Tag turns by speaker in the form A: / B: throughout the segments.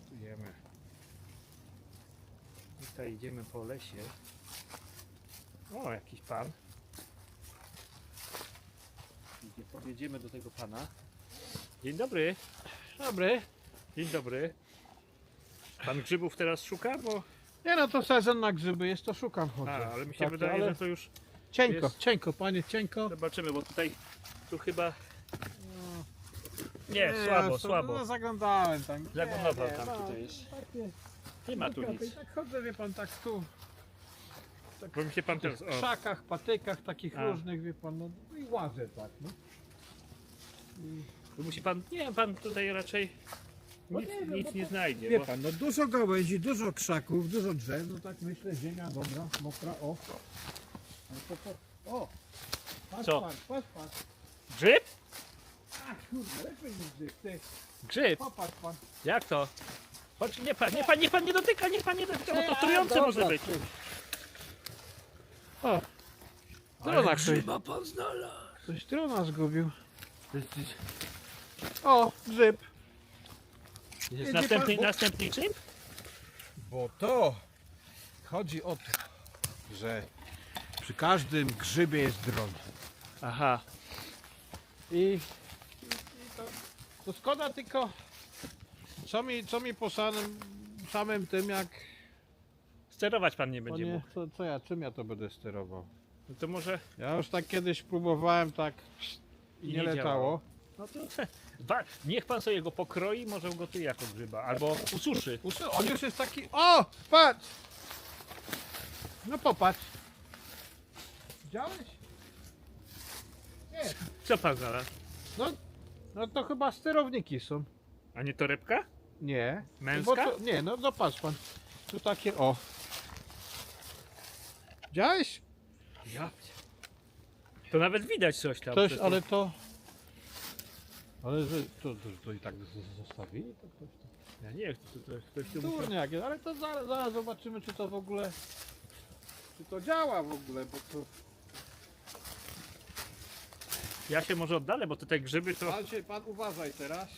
A: Latujemy. Tutaj idziemy po lesie. O, jakiś pan. Idzie- Podjedziemy do tego pana. Dzień dobry.
B: Dobry.
A: Dzień dobry. Pan grzybów teraz szuka? Bo...
B: Nie no, to sezon na grzyby jest, to szukam chodzę.
A: A, ale mi się
B: Tak,
A: wydaje,
B: ale
A: że to już
B: Cienko,
A: jest-
B: cienko, panie, cienko.
A: zobaczymy, bo tutaj tu chyba... Nie, słabo,
B: to-
A: słabo.
B: No, zaglądałem tam.
A: Zaglądał
B: Nie, nie,
A: tam,
B: no,
A: tutaj jest.
B: Takie,
A: Nie ma tu
B: tak,
A: nic.
B: Tak chodzę, wie pan, tak tu.
A: Bo mi się pan
B: W
A: teraz... O,
B: krzakach, patykach takich
A: A.
B: różnych, wie pan, no i łażę tak, no.
A: tu musi pan... Nie, pan tutaj raczej
B: No
A: nic
B: nie
A: nic
B: bo
A: nie znajdzie.
B: Wie
A: Bo...
B: pan, no dużo gałęzi, dużo krzaków, dużo drzew, no tak myślę, ziemia dobra, mokra, o. Ale to, to, o! Patrz,
A: Co?
B: patrz, patrz.
A: Grzyb?
B: Lepiej niż grzyb, ty.
A: Grzyb?
B: Popatrz pan.
A: Jak to? Chodź, nie pan, nie pan, nie pan nie dotyka, nie pan nie dotyka, bo to trujące może być. O,
B: Trona ktoś,
A: grzyba pan znalazł.
B: ktoś trona zgubił. O, grzyb.
A: Jest
B: Jedzie
A: następny,
B: pan, bo-
A: następny grzyb?
B: Bo to chodzi o to, że przy każdym grzybie jest dron.
A: Aha,
B: I, to szkoda tylko, co mi, co mi po samym, samym tym, jak...
A: sterować pan nie będzie
B: nie,
A: mógł.
B: co, co ja, czym ja to będę sterował?
A: No to może,
B: Ja już tak kiedyś próbowałem, tak i nie,
A: nie
B: letało.
A: no to wa- niech pan sobie go pokroi, może ugotuje jako grzyba, albo ususzy.
B: Usy- On już jest taki. O! Patrz! No popatrz. Widziałeś? Nie.
A: Co pan znalazł?
B: No, no to chyba sterowniki są.
A: A nie torebka?
B: Nie.
A: Męska?
B: To, nie, no, no patrz pan. Tu takie o. Widziałeś?
A: Ja. To nawet widać coś tam.
B: Coś, ale to. Ale że to, to, to i tak zostawili? To ktoś to.
A: Ja nie wiem, to, to, to, ktoś tu
B: ale to zaraz, zaraz zobaczymy czy to w ogóle. Czy to działa w ogóle, bo to.
A: Ja się może oddalę, bo tutaj grzyby to...
B: Pan, się, pan uważaj teraz.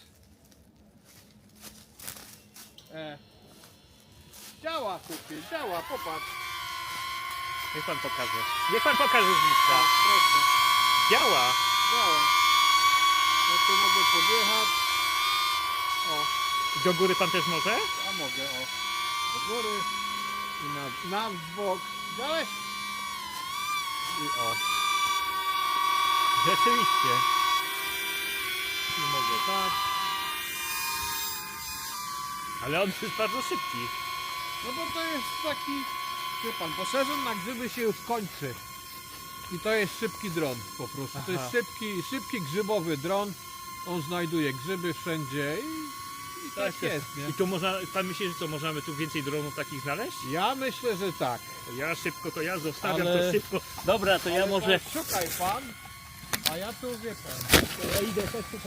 B: E. Działa chłopie, działa, popatrz.
A: Niech pan pokaże. Niech pan pokaże z bliska.
B: Tak, proszę,
A: Działa.
B: działa. Ja tu mogę podjechać. O,
A: Do góry pan też może?
B: a mogę, o. Do góry. I na, na bok. Widziałeś? I o.
A: Rzeczywiście.
B: I mogę tak.
A: Ale on jest bardzo szybki.
B: No bo to jest taki, wie pan, bo sezon na grzyby się już kończy. I to jest szybki dron po prostu. To jest szybki, szybki grzybowy dron. On znajduje grzyby wszędzie i, i tak jest, nie?
A: I tu można, pan myśli, że co, możemy tu więcej dronów takich znaleźć?
B: Ja myślę, że tak.
A: Ja szybko to ja zostawiam
B: Ale-
A: to szybko. Dobra, to ja
B: Ale
A: może...
B: pan Szukaj pan, a ja tu wie pan.
A: Ja idę